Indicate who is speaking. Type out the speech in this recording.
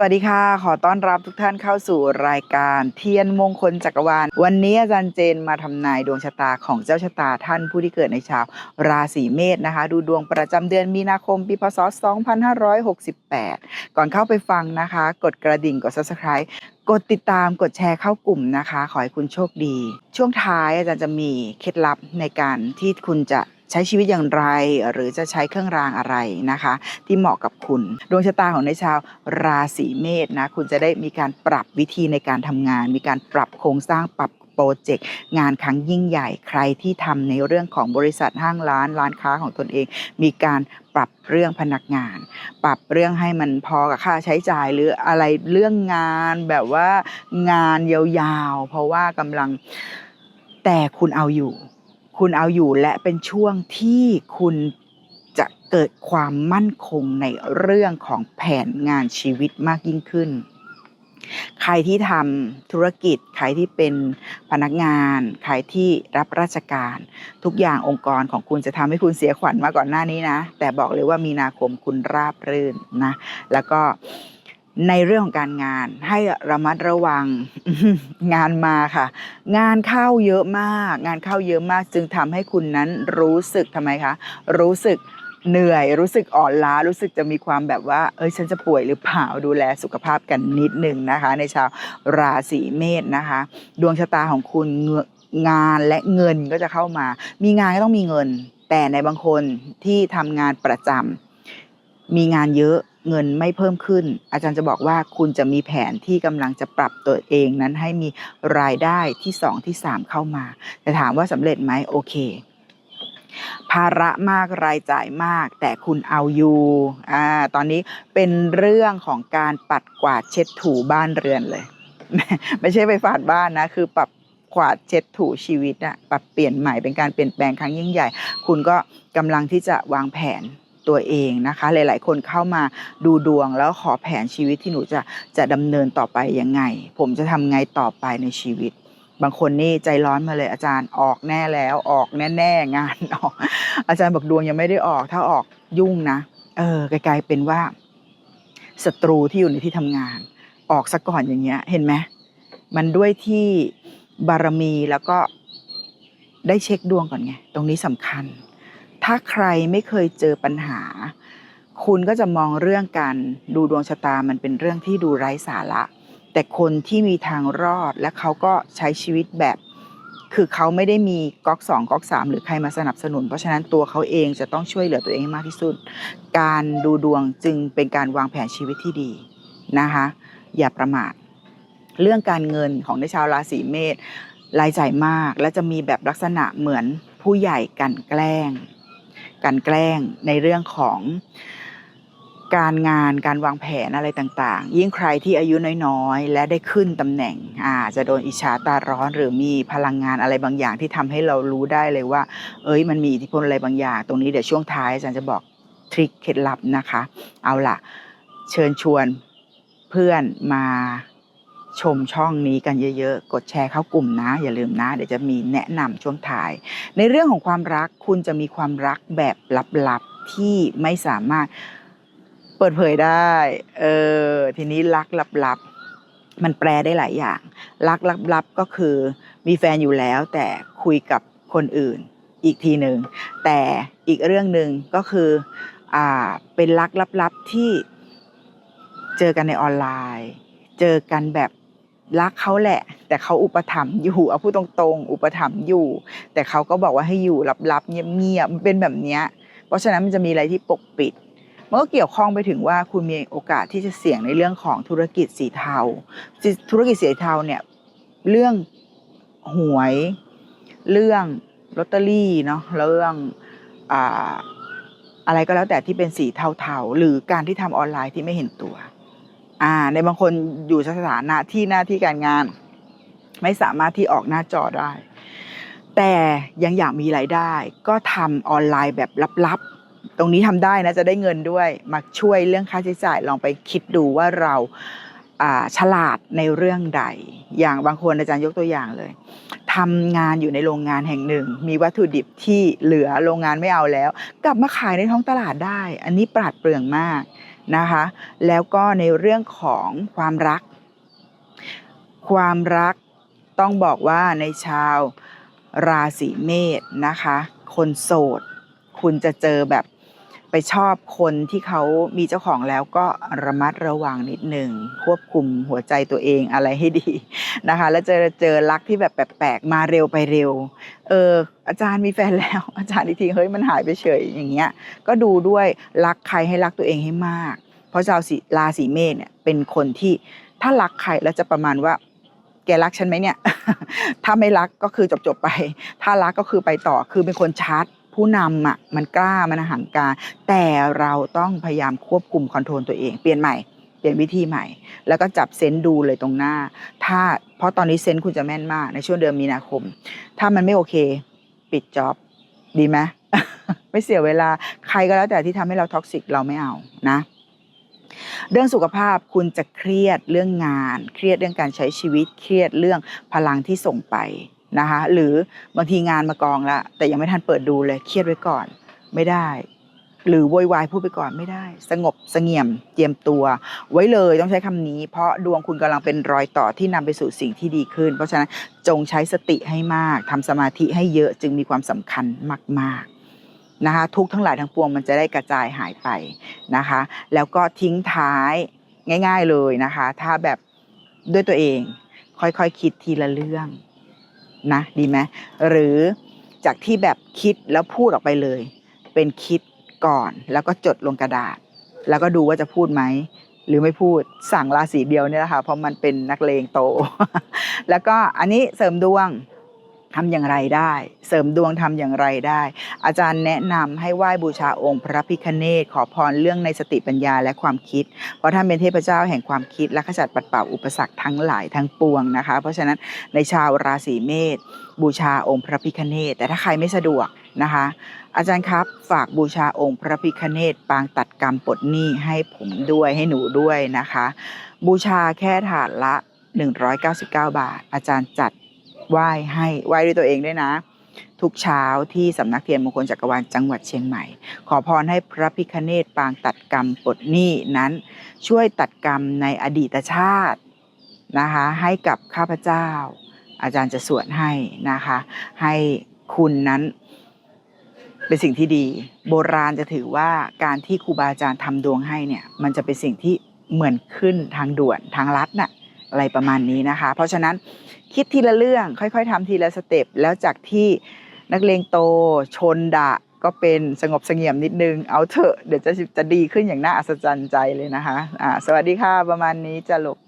Speaker 1: สวัสดีค่ะ ขอต้อนรับทุกท่านเข้าสู่รายการเทียนมงคลจักรวาล วันนี้อาจารย์เจนมาทำนายดวงชะตาของเจ้าชะตาท่านผู้ที่เกิดในชาวราศีเมษนะคะ ดูดวงประจำเดือนมีนาคมปีพศ 2568 ก่อนเข้าไปฟังนะคะ กดกระดิ่งกด subscribe กดติดตามกดแชร์เข้ากลุ่มนะคะ ขอให้คุณโชคดี ช่วงท้ายอาจารย์จะมีเคล็ดลับในการที่คุณจะ ใช้ชีวิตอย่างไร หรือจะใช้เครื่องรางอะไรนะคะ ที่เหมาะกับคุณดวงชะตาของในชาวราศีเมษนะคุณจะได้มีการปรับวิธีในการทำงาน มีการปรับโครงสร้างปรับโปรเจกต์งานครั้งยิ่งใหญ่ใครที่ทำในเรื่องของบริษัทห้างร้านร้านค้าของตนเอง มีการปรับเรื่องพนักงาน ปรับเรื่องให้มันพอกับค่าใช้จ่ายหรืออะไรเรื่องงานแบบว่างานยาวๆ เพราะว่ากำลังแต่คุณเอาอยู่ คุณเอาอยู่และเป็นช่วงที่คุณจะเกิดความมั่นคงในเรื่องของแผนงานชีวิตมากยิ่งขึ้น ใครที่ทำธุรกิจ ใครที่เป็นพนักงาน ใครที่รับราชการ ทุกอย่างองค์กรของคุณจะทำให้คุณเสียขวัญมาก่อนหน้านี้นะ แต่บอกเลยว่ามีนาคมคุณราบรื่นนะ แล้วก็ ในเรื่องของการงานให้ระมัดระวังงานมาค่ะ งานเข้าเยอะมาก งานเข้าเยอะมากจึงทำให้คุณนั้นรู้สึกทำไมคะรู้สึกเหนื่อยรู้สึกอ่อนล้ารู้สึกจะมีความแบบว่า เอ้ยฉันจะป่วยหรือเปล่าดูแลสุขภาพกันนิดหนึ่งนะคะ ในชาวราศีเมษนะคะ ดวงชะตาของคุณงงานและเงินก็จะเข้ามา มีงานก็ต้องมีเงิน แต่ในบางคนที่ทำงานประจำมีงานเยอะ เงินไม่เพิ่มขึ้น อาจารย์จะบอกว่าคุณจะมีแผนที่กำลังจะปรับตัวเองนั้นให้มีรายได้ที่สองที่สามเข้ามา แต่ถามว่าสำเร็จไหมโอเค ภาระมากรายจ่ายมาก แต่คุณเอาอยู่อ่าตอนนี้เป็นเรื่องของการปัดกวาดเช็ดถูบ้านเรือนเลย ไม่ใช่ไปฝาดบ้านนะ คือปรับกวาดเช็ดถูชีวิตอะปรับเปลี่ยนใหม่เป็นการเปลี่ยนแปลงครั้งยิ่งใหญ่ คุณก็กำลังที่จะวางแผน ตัวเองนะคะ หลาย ๆ คนเข้ามาดูดวงแล้วขอแผนชีวิตที่หนูจะจะดำเนินต่อไปยังไง ผมจะทำไงต่อไปในชีวิต บางคนนี่ใจร้อนมาเลยอาจารย์ออกแน่แล้วออกแน่ๆงานออก อาจารย์บอกดวงยังไม่ได้ออก ถ้าออกยุ่งนะเออกลายๆเป็นว่าศัตรูที่อยู่ในที่ทำงาน ออกซะก่อนอย่างเงี้ย เห็นไหมมันด้วยที่บารมีแล้วก็ได้เช็คดวงก่อนไง ตรงนี้สำคัญ ถ้าใครไม่เคยเจอปัญหา คุณก็จะมองเรื่องการดูดวงชะตามันเป็นเรื่องที่ดูไร้สาระ แต่คนที่มีทางรอดและเขาก็ใช้ชีวิตแบบ คือเขาไม่ได้มีก๊อกสองก๊อกสามหรือใครมาสนับสนุน เพราะฉะนั้นตัวเขาเองจะต้องช่วยเหลือตัวเองให้มากที่สุด การดูดวงจึงเป็นการวางแผนชีวิตที่ดีนะคะอย่าประมาทเรื่องการเงินของในชาวราศีเมษรายจ่ายมาก และจะมีแบบลักษณะเหมือนผู้ใหญ่กันแกล้ง กลันแกล้งในเรื่องของการงานการวางแผนอะไรต่างๆ ยิ่งใครที่อายุน้อยๆ และได้ขึ้นตำแหน่งอาจะโดนอิจฉาตาร้อนหรือมีพลังงานอะไรบางอย่างที่ทำให้เรารู้ได้เลยว่า เอ้ยมันมีอิทธิพลอะไรบางอย่าง ตรงนี้เดี๋ยวช่วงท้ายอาจารย์จะบอกทริคเคล็ดลับนะคะ เอาล่ะ เชิญชวนเพื่อนมา ชมช่องนี้กันเยอะๆ กดแชร์เข้ากลุ่มนะ อย่าลืมนะ เดี๋ยวจะมีแนะนำช่วงท้าย ในเรื่องของความรักคุณจะมีความรักแบบลับๆที่ไม่สามารถเปิดเผยได้ เออ ทีนี้รักลับๆ มันแปลได้หลายอย่าง รักลับๆ ก็คือมีแฟนอยู่แล้วแต่คุยกับคนอื่นอีกทีหนึ่ง แต่อีกเรื่องหนึ่งก็คืออ่าเป็นรักลับๆที่เจอกันในออนไลน์ เจอกันแบบ รักเขาแหละ แต่เขาอุปถัมภ์อยู่เอาพูดตรงๆ อุปถัมภ์อยู่ แต่เขาก็บอกว่าให้อยู่ลับๆเงียบๆมันเป็นแบบเนี้ยเพราะฉะนั้นมันจะมีอะไรที่ปกปิดมันก็เกี่ยวข้องไปถึงว่าคุณมีโอกาสที่จะเสี่ยงในเรื่องของธุรกิจสีเทา ธุรกิจสีเทาเนี่ยเรื่องหวย เรื่องลอตเตอรี่เนาะเรื่องอ่าอะไรก็แล้วแต่ที่เป็นสีเทาๆ หรือการที่ทำออนไลน์ที่ไม่เห็นตัว อ่า ในบางคนอยู่สถานะที่หน้าที่การงาน ไม่สามารถที่ออกหน้าจอได้ แต่ยังอยากมีรายได้ ก็ทำออนไลน์แบบลับๆ ตรงนี้ทำได้นะจะได้เงินด้วยมาช่วยเรื่องค่าใช้จ่ายลองไปคิดดูว่าเราอ่าฉลาดในเรื่องใด อย่างบางคนอาจารย์ยกตัวอย่างเลยทำงานอยู่ในโรงงานแห่งหนึ่ง มีวัตถุดิบที่เหลือโรงงานไม่เอาแล้ว กลับมาขายในท้องตลาดได้ อันนี้ปราดเปรื่องมาก นะคะ แล้วก็ในเรื่องของความรัก ความรักต้องบอกว่าในชาวราศีเมษนะคะ คนโสด คุณจะเจอแบบ ไปชอบคนที่เขามีเจ้าของแล้วก็ระมัดระวังนิดหนึ่งควบคุมหัวใจตัวเองอะไรให้ดีนะคะ แล้วเจอเจอรักที่แบบแปลกๆมาเร็วไปเร็ว เอออาจารย์มีแฟนแล้ว อาจารย์อีกทีเฮ้ยมันหายไปเฉยอย่างเงี้ย ก็ดูด้วยรักใครให้รักตัวเองให้มาก เพราะชาวสีราศีเมษเนี่ยเป็นคนที่ถ้ารักใครแล้วจะประมาณว่าแกรักฉันไหมเนี่ย ถ้าไม่รักก็คือจบๆไป ถ้ารักก็คือไปต่อ คือเป็นคนชัด ผู้นำอะมันกล้ามันหังการ แต่เราต้องพยายามควบคุมคอนโทรลตัวเองเปลี่ยนใหม่เปลี่ยนวิธีใหม่ แล้วก็จับเซนดูเลยตรงหน้า ถ้าเพราะตอนนี้เซนคุณจะแม่นมากในช่วงเดือนมีนาคม ถ้ามันไม่โอเค ปิดจ็อบดีไหมไม่เสียเวลาใครก็แล้วแต่ที่ทำให้เราท็อกซิกเราไม่เอานะ เรื่องสุขภาพคุณจะเครียดเรื่องงาน เครียดเรื่องการใช้ชีวิต เครียดเรื่องพลังที่ส่งไป นะคะ หรือบางทีงานมากองละแต่ยังไม่ทันเปิดดูเลยเครียดไว้ก่อนไม่ได้ หรือโวยวายพูดไปก่อนไม่ได้ สงบสงี่ยมเตรียมตัว ไว้เลยต้องใช้คำนี้ เพราะดวงคุณกำลังเป็นรอยต่อที่นำไปสู่สิ่งที่ดีขึ้น เพราะฉะนั้นจงใช้สติให้มากทำสมาธิให้เยอะจึงมีความสำคัญมาก ๆนะคะทุกทั้งหลายทั้งปวงมันจะได้กระจายหายไปนะคะ แล้วก็ทิ้งท้ายง่าย ๆเลยนะคะ ถ้าแบบด้วยตัวเองค่อยๆคคิดทีละเรื่อง นะดีไหมหรือจากที่แบบคิดแล้วพูดออกไปเลย เป็นคิดก่อนแล้วก็จดลงกระดาษ แล้วก็ดูว่าจะพูดไหมหรือไม่พูดสั่งราศีเดียวเนี่ยแหละค่ะเพราะมันเป็นนักเลงโต แล้วก็อันนี้เสริมดวง ทำอย่างไรได้ เสริมดวงทำอย่างไรได้ อาจารย์แนะนำให้ไหว้บูชาองค์พระพิคเนตขอพรเรื่องในสติปัญญาและความคิด เพราะท่านเป็นเทพเจ้าแห่งความคิดและขจัดปัดเป่าอุปสรรคทั้งหลายทั้งปวงนะคะ เพราะฉะนั้นในชาวราศีเมษบูชาองค์พระพิคเนตแต่ถ้าใครไม่สะดวกนะคะ อาจารย์ครับฝากบูชาองค์พระพิคเนตปางตัดกรรมปลดหนี้ให้ผมด้วยให้หนูด้วยนะคะ บูชาแค่ถาดละ 199 บาท อาจารย์จัด ไหว้ให้ไหว้ด้วยตัวเองด้วยนะ ทุกเช้าที่สำนักเทียนมงคลจักรวาลจังหวัดเชียงใหม่ ขอพรให้พระพิคเนตปางตัดกรรมปลดหนี้นั้น ช่วยตัดกรรมในอดีตชาตินะคะให้กับข้าพเจ้า อาจารย์จะสวดให้นะคะ ให้คุณนั้นเป็นสิ่งที่ดี โบราณจะถือว่าการที่ครูบาอาจารย์ทำดวงให้เนี่ย มันจะเป็นสิ่งที่เหมือนขึ้นทางด่วนทางลัดน่ะ อะไรประมาณนี้นะคะ เพราะฉะนั้นคิดทีละเรื่องค่อยๆทำทีละสเต็ปแล้วจากที่นักเลงโตชนดะก็เป็นสงบเสงี่ยมนิดนึง เอาเถอะเดี๋ยวจะจะดีขึ้นอย่างน่าอัศจรรย์ใจเลยนะคะอ่าสวัสดีค่ะประมาณนี้จะลบ